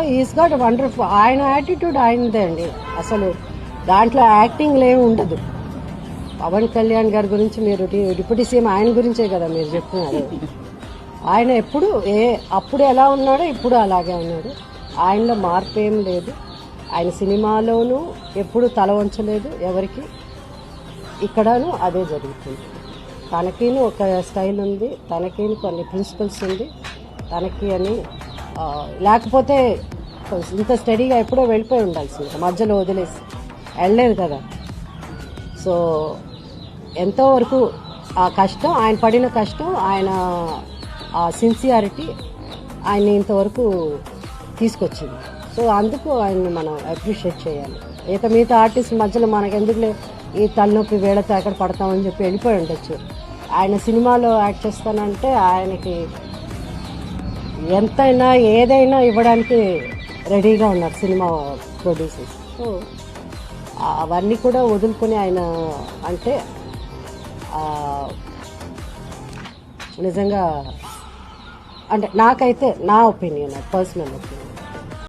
Is got wonderful ఆయన attitude ఆయనదే అండి. అసలు దాంట్లో యాక్టింగ్ ఏమి ఉండదు. పవన్ కళ్యాణ్ గారి గురించి మీరు డిప్యూటీ సీఎం ఆయన గురించే కదా మీరు చెప్తున్నారు. ఆయన ఎప్పుడు ఏ అప్పుడు ఎలా ఉన్నాడో ఇప్పుడు అలాగే ఉన్నాడు. ఆయనలో మార్పు ఏం లేదు. ఆయన సినిమాలోనూ ఎప్పుడు తల వంచలేదు ఎవరికి. ఇక్కడను అదే జరుగుతుంది. తనకిను ఒక స్టైల్ ఉంది తనకిను కొన్ని ప్రిన్సిపల్స్ ఉంది. తనకి అని లేకపోతే ఇంత స్టడీగా ఎప్పుడో వెళ్ళిపోయి ఉండాల్సింది. మధ్యలో వదిలేసి. వెళ్ళలేదు కదా. సో ఎంతో వరకు ఆ కష్టం ఆయన పడిన కష్టం ఆయన ఆ సిన్సియారిటీ ఆయన ఇంతవరకు తీసుకొచ్చింది. సో అందుకు ఆయన్ని మనం అప్రిషియేట్ చేయాలి. ఇక మిగతా ఆర్టిస్ట్ మధ్యలో మనకు ఎందుకులే ఈ తలనొప్పి వేళతో ఎక్కడ పడతామని చెప్పి వెళ్ళిపోయి ఉండొచ్చు. ఆయన సినిమాలో యాక్ట్ చేస్తానంటే ఆయనకి ఎంతైనా ఏదైనా ఇవ్వడానికి రెడీగా ఉన్నారు సినిమా ప్రొడ్యూసర్స్. సో అవన్నీ కూడా వదులుకొని ఆయన అంటే నిజంగా అంటే నాకైతే నా ఒపీనియన్ పర్సనల్ ఒపీనియన్.